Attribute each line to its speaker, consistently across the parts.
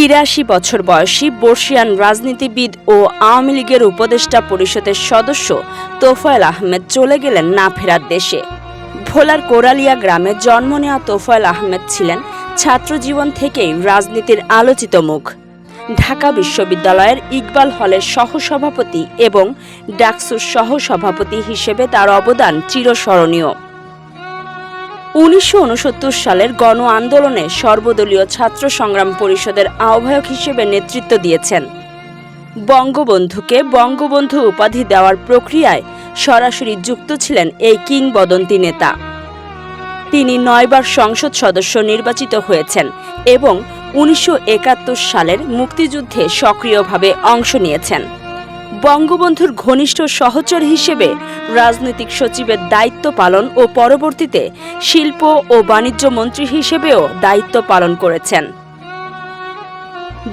Speaker 1: তিরাশি বছর বয়সী বর্ষিয়ান রাজনীতিবিদ ও আওয়ামী লীগের উপদেষ্টা পরিষদের সদস্য তোফায়েল আহমেদ চলে গেলেন না ফেরার দেশে ভোলার কোরালিয়া গ্রামে জন্ম নেওয়া তোফায়েল আহমেদ ছিলেন ছাত্রজীবন থেকেই রাজনীতির আলোচিত মুখ ঢাকা বিশ্ববিদ্যালয়ের ইকবাল হলের সহসভাপতি এবং ডাকসুর সহসভাপতি হিসেবে তার অবদান চিরস্মরণীয় উনিশশো সালের গণ আন্দোলনে সর্বদলীয় ছাত্র সংগ্রাম পরিষদের আহ্বায়ক হিসেবে নেতৃত্ব দিয়েছেন বঙ্গবন্ধুকে বঙ্গবন্ধু উপাধি দেওয়ার প্রক্রিয়ায় সরাসরি যুক্ত ছিলেন এই কিংবদন্তি নেতা তিনি নয়বার সংসদ সদস্য নির্বাচিত হয়েছেন এবং উনিশশো সালের মুক্তিযুদ্ধে সক্রিয়ভাবে অংশ নিয়েছেন বঙ্গবন্ধুর ঘনিষ্ঠ সহচর হিসেবে রাজনৈতিক সচিবের দায়িত্ব পালন ও পরবর্তীতে শিল্প ও বাণিজ্য মন্ত্রী হিসেবেও দায়িত্ব পালন করেছেন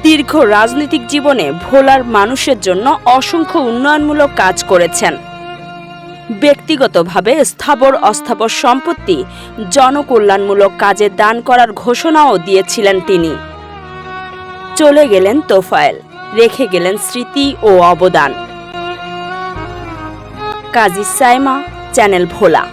Speaker 1: দীর্ঘ রাজনৈতিক জীবনে ভোলার মানুষের জন্য অসংখ্য উন্নয়নমূলক কাজ করেছেন ব্যক্তিগতভাবে স্থাবর অস্থাবর সম্পত্তি জনকল্যাণমূলক কাজে দান করার ঘোষণাও দিয়েছিলেন তিনি চলে গেলেন তোফায়েল রেখে গেলেন স্মৃতি ও অবদান কাজী সাইমা চ্যানেল ভোলা